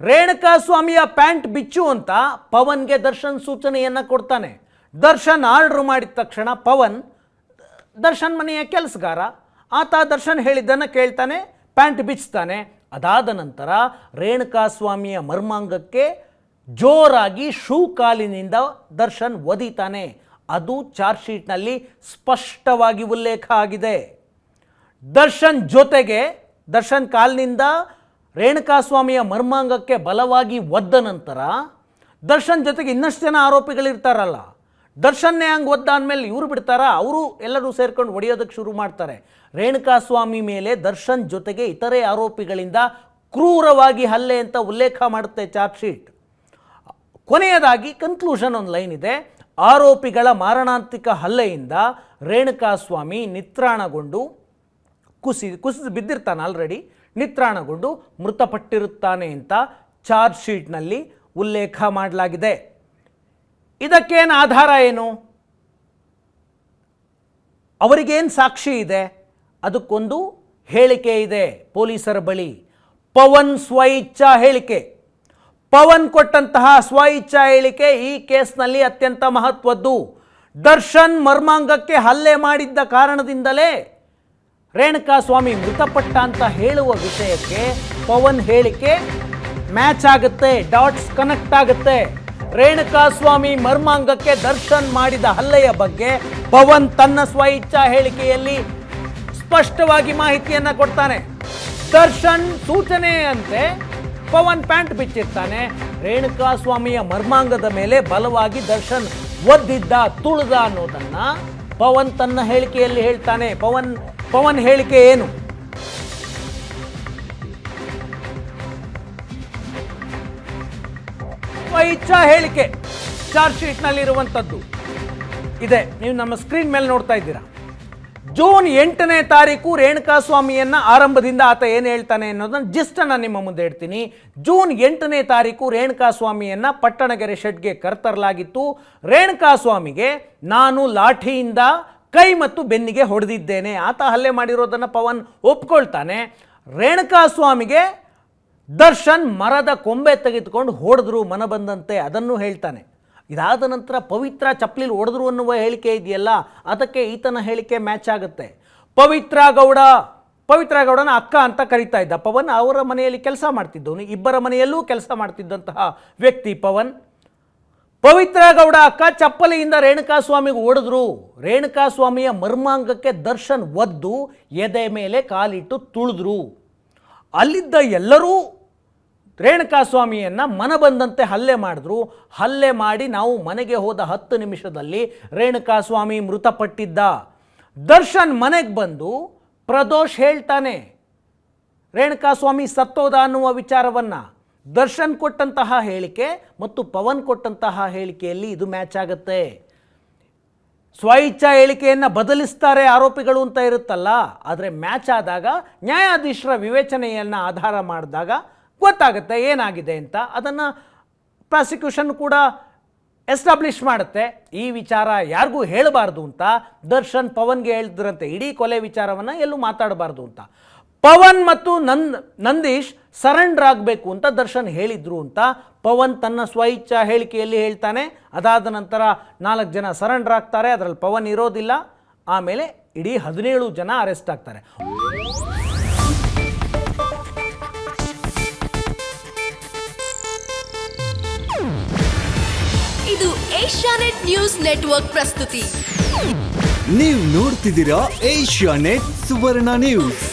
ರೇಣುಕಾ ಸ್ವಾಮಿಯ ಪ್ಯಾಂಟ್ ಬಿಚ್ಚು ಅಂತ ಪವನ್ಗೆ ದರ್ಶನ್ ಸೂಚನೆಯನ್ನು ಕೊಡ್ತಾನೆ. ದರ್ಶನ್ ಆರ್ಡ್ರ್ ಮಾಡಿದ ತಕ್ಷಣ ಪವನ್, ದರ್ಶನ್ ಮನೆಯ ಕೆಲಸಗಾರ. ಆತ ದರ್ಶನ್ ಹೇಳಿದ್ದನ್ನು ಕೇಳ್ತಾನೆ, ಪ್ಯಾಂಟ್ ಬಿಚ್ತಾನೆ. ಅದಾದ ನಂತರ ರೇಣುಕಾಸ್ವಾಮಿಯ ಮರ್ಮಾಂಗಕ್ಕೆ ಜೋರಾಗಿ ಶೂ ಕಾಲಿನಿಂದ ದರ್ಶನ್ ಒದಿತಾನೆ. ಅದು ಚಾರ್ಜ್ ಶೀಟ್ನಲ್ಲಿ ಸ್ಪಷ್ಟವಾಗಿ ಉಲ್ಲೇಖ ಆಗಿದೆ. ದರ್ಶನ್ ಜೊತೆಗೆ, ದರ್ಶನ್ ಕಾಲ್ನಿಂದ ರೇಣುಕಾಸ್ವಾಮಿಯ ಮರ್ಮಾಂಗಕ್ಕೆ ಬಲವಾಗಿ ಒದ್ದ ನಂತರ ದರ್ಶನ್ ಜೊತೆಗೆ ಇನ್ನಷ್ಟು ಜನ ಆರೋಪಿಗಳಿರ್ತಾರಲ್ಲ ದರ್ಶನ್ ಹಂಗೆ ಒದ್ದ ಅಂದಮೇಲೆ ಇವರು ಬಿಡ್ತಾರಾ? ಅವರು ಎಲ್ಲರೂ ಸೇರ್ಕೊಂಡು ಹೊಡೆಯೋದಕ್ಕೆ ಶುರು ಮಾಡ್ತಾರೆ. ರೇಣುಕಾಸ್ವಾಮಿ ಮೇಲೆ ದರ್ಶನ್ ಜೊತೆಗೆ ಇತರೆ ಆರೋಪಿಗಳಿಂದ ಕ್ರೂರವಾಗಿ ಹಲ್ಲೆ ಅಂತ ಉಲ್ಲೇಖ ಮಾಡುತ್ತೆ ಚಾರ್ಜ್ ಶೀಟ್. ಕೊನೆಯದಾಗಿ ಕನ್ಕ್ಲೂಷನ್ ಒಂದು ಲೈನ್ ಇದೆ. ಆರೋಪಿಗಳ ಮಾರಣಾಂತಿಕ ಹಲ್ಲೆಯಿಂದ ರೇಣುಕಾಸ್ವಾಮಿ ನಿತ್ರಾಣಗೊಂಡು ಕುಸಿ ಕುಸಿದು ಬಿದ್ದಿರ್ತಾನೆ ಆಲ್ರೆಡಿ. ನಿತ್ರಾಣಗೊಂಡು ಮೃತಪಟ್ಟಿರುತ್ತಾನೆ ಅಂತ ಚಾರ್ಜ್ ಶೀಟ್ನಲ್ಲಿ ಉಲ್ಲೇಖ ಮಾಡಲಾಗಿದೆ. ಇದಕ್ಕೇನು ಆಧಾರ ಏನು? ಅವರಿಗೇನು ಸಾಕ್ಷಿ ಇದೆ? ಅದಕ್ಕೊಂದು ಹೇಳಿಕೆ ಇದೆ ಪೊಲೀಸರ ಬಳಿ. ಪವನ್ ಸ್ವಇಚ್ಛಾ ಹೇಳಿಕೆ. ಪವನ್ ಕೊಟ್ಟಂತಹ ಸ್ವಇಚ್ಛಾ ಹೇಳಿಕೆ ಈ ಕೇಸ್ನಲ್ಲಿ ಅತ್ಯಂತ ಮಹತ್ವದ್ದು. ದರ್ಶನ್ ಮರ್ಮಾಂಗಕ್ಕೆ ಹಲ್ಲೆ ಮಾಡಿದ್ದ ಕಾರಣದಿಂದಲೇ ರೇಣುಕಾ ಸ್ವಾಮಿ ಮೃತಪಟ್ಟ ಅಂತ ಹೇಳುವ ವಿಷಯಕ್ಕೆ ಪವನ್ ಹೇಳಿಕೆ ಮ್ಯಾಚ್ ಆಗುತ್ತೆ, ಡಾಟ್ಸ್ ಕನೆಕ್ಟ್ ಆಗುತ್ತೆ. ರೇಣುಕಾ ಸ್ವಾಮಿ ಮರ್ಮಾಂಗಕ್ಕೆ ದರ್ಶನ್ ಮಾಡಿದ ಹಲ್ಲೆಯ ಬಗ್ಗೆ ಪವನ್ ತನ್ನ ಸ್ವಇಚ್ಛಾ ಹೇಳಿಕೆಯಲ್ಲಿ ಸ್ಪಷ್ಟವಾಗಿ ಮಾಹಿತಿಯನ್ನ ಕೊಡ್ತಾನೆ. ದರ್ಶನ್ ಸೂಚನೆಯಂತೆ ಪವನ್ ಪ್ಯಾಂಟ್ ಬಿಚ್ಚಿರ್ತಾನೆ. ರೇಣುಕಾ ಸ್ವಾಮಿಯ ಮರ್ಮಾಂಗದ ಮೇಲೆ ಬಲವಾಗಿ ದರ್ಶನ್ ಒದ್ದಿದ್ದ, ತುಳಿದ ಅನ್ನೋದನ್ನ ಪವನ್ ತನ್ನ ಹೇಳಿಕೆಯಲ್ಲಿ ಹೇಳ್ತಾನೆ. ಪವನ್ ಪವನ್ ಹೇಳಿಕೆ ಏನು? ಇಚ್ಛಾ ಹೇಳಿಕೆ, ಚಾರ್ಜ್ ಶೀಟ್ನಲ್ಲಿರುವಂಥದ್ದು ಇದೆ, ನೀವು ನಮ್ಮ ಸ್ಕ್ರೀನ್ ಮೇಲೆ ನೋಡ್ತಾ ಇದ್ದೀರಾ. ಜೂನ್ ಎಂಟನೇ ತಾರೀಕು ರೇಣುಕಾ ಸ್ವಾಮಿಯನ್ನ ಆರಂಭದಿಂದ ಆತ ಏನು ಹೇಳ್ತಾನೆ ಅನ್ನೋದನ್ನ ಜಿಸ್ಟ್ ನಾನು ನಿಮ್ಮ ಮುಂದೆ ಹೇಳ್ತೀನಿ ಜೂನ್ ಎಂಟನೇ ತಾರೀಕು ರೇಣುಕಾ ಸ್ವಾಮಿಯನ್ನ ಪಟ್ಟಣಗೆರೆ ಶೆಡ್ಗೆ ಕರ್ತರಲಾಗಿತ್ತು. ರೇಣುಕಾ ಸ್ವಾಮಿಗೆ ನಾನು ಲಾಠಿಯಿಂದ ಕೈ ಮತ್ತು ಬೆನ್ನಿಗೆ ಹೊಡೆದಿದ್ದೇನೆ. ಆತ ಹಲ್ಲೆ ಮಾಡಿರೋದನ್ನು ಪವನ್ ಒಪ್ಕೊಳ್ತಾನೆ. ರೇಣುಕಾ ಸ್ವಾಮಿಗೆ ದರ್ಶನ್ ಮರದ ಕೊಂಬೆ ತೆಗೆದುಕೊಂಡು ಹೊಡೆದ್ರು ಮನ ಬಂದಂತೆ ಅದನ್ನು ಹೇಳ್ತಾನೆ. ಇದಾದ ನಂತರ ಪವಿತ್ರ ಚಪ್ಪಲಿಲಿ ಹೊಡೆದ್ರು ಅನ್ನುವ ಹೇಳಿಕೆ ಇದೆಯಲ್ಲ, ಅದಕ್ಕೆ ಈತನ ಹೇಳಿಕೆ ಮ್ಯಾಚ್ ಆಗುತ್ತೆ. ಪವಿತ್ರ ಗೌಡ, ಪವಿತ್ರ ಗೌಡನ ಅಕ್ಕ ಅಂತ ಕರಿತಾ ಇದ್ದ ಪವನ್ ಅವರ ಮನೆಯಲ್ಲಿ ಕೆಲಸ ಮಾಡ್ತಿದ್ದವನು. ಇಬ್ಬರ ಮನೆಯಲ್ಲೂ ಕೆಲಸ ಮಾಡ್ತಿದ್ದಂತಹ ವ್ಯಕ್ತಿ ಪವನ್. ಪವಿತ್ರ ಗೌಡ ಅಕ್ಕ ಚಪ್ಪಲಿಯಿಂದ ರೇಣುಕಾ ಸ್ವಾಮಿಗೆ ರೇಣುಕಾಸ್ವಾಮಿಯ ರೇಣುಕಾ ಸ್ವಾಮಿಯ ಮರ್ಮಾಂಗಕ್ಕೆ ದರ್ಶನ್ ಒದ್ದು ಎದೆ ಮೇಲೆ ಕಾಲಿಟ್ಟು ತುಳಿದ್ರು. ಅಲ್ಲಿದ್ದ ಎಲ್ಲರೂ ರೇಣುಕಾಸ್ವಾಮಿಯನ್ನು ಮನ ಬಂದಂತೆ ಹಲ್ಲೆ ಮಾಡಿದ್ರು. ಹಲ್ಲೆ ಮಾಡಿ ನಾವು ಮನೆಗೆ ಹೋದ ಹತ್ತು ನಿಮಿಷದಲ್ಲಿ ರೇಣುಕಾಸ್ವಾಮಿ ಮೃತಪಟ್ಟಿದ್ದ. ದರ್ಶನ್ ಮನೆಗೆ ಬಂದು ಪ್ರದೋಷ್ ಹೇಳ್ತಾನೆ ರೇಣುಕಾ ಸ್ವಾಮಿ ಸತ್ತೋದ ಅನ್ನುವ ವಿಚಾರವನ್ನು. ದರ್ಶನ್ ಕೊಟ್ಟಂತಹ ಹೇಳಿಕೆ ಮತ್ತು ಪವನ್ ಕೊಟ್ಟಂತಹ ಹೇಳಿಕೆಯಲ್ಲಿ ಇದು ಮ್ಯಾಚ್ ಆಗುತ್ತೆ. ಸ್ವಇಚ್ಛಾ ಹೇಳಿಕೆಯನ್ನು ಬದಲಿಸ್ತಾರೆ ಆರೋಪಿಗಳು ಅಂತ ಇರುತ್ತಲ್ಲ, ಆದರೆ ಮ್ಯಾಚ್ ಆದಾಗ ನ್ಯಾಯಾಧೀಶರ ವಿವೇಚನೆಯನ್ನು ಆಧಾರ ಮಾಡಿದಾಗ ಗೊತ್ತಾಗುತ್ತೆ ಏನಾಗಿದೆ ಅಂತ. ಅದನ್ನು ಪ್ರಾಸಿಕ್ಯೂಷನ್ ಕೂಡ ಎಸ್ಟಾಬ್ಲಿಷ್ ಮಾಡುತ್ತೆ. ಈ ವಿಚಾರ ಯಾರಿಗೂ ಹೇಳಬಾರ್ದು ಅಂತ. ದರ್ಶನ್ ಪವನ್ಗೆ ಹೇಳಿದ್ರಂತೆ, ಇಡೀ ಕೊಲೆ ವಿಚಾರವನ್ನು ಎಲ್ಲೂ ಮಾತಾಡಬಾರ್ದು ಅಂತ. ಪವನ್ ಮತ್ತು ನಂದ್ ನಂದೀಶ್ ಸರೆಂಡರ್ ಆಗಬೇಕು ಅಂತ ದರ್ಶನ್ ಹೇಳಿದ್ರು ಅಂತ ಪವನ್ ತನ್ನ ಸ್ವಇಚ್ಛಾ ಹೇಳಿಕೆಯಲ್ಲಿ ಹೇಳ್ತಾನೆ. ಅದಾದ ನಂತರ ನಾಲ್ಕು ಜನ ಸರೆಂಡರ್ ಆಗ್ತಾರೆ ಅದರಲ್ಲಿ ಪವನ್ ಇರೋದಿಲ್ಲ. ಆಮೇಲೆ ಇಡೀ ಹದಿನೇಳು ಜನ ಅರೆಸ್ಟ್ ಆಗ್ತಾರೆ. ಇದು ಏಷ್ಯಾನೆಟ್ ನ್ಯೂಸ್ ನೆಟ್ವರ್ಕ್ ಪ್ರಸ್ತುತಿ. ನೀವು ನೋಡ್ತಿದ್ದೀರಾ ಏಷ್ಯಾ ನೆಟ್ ಸುವರ್ಣ ನ್ಯೂಸ್.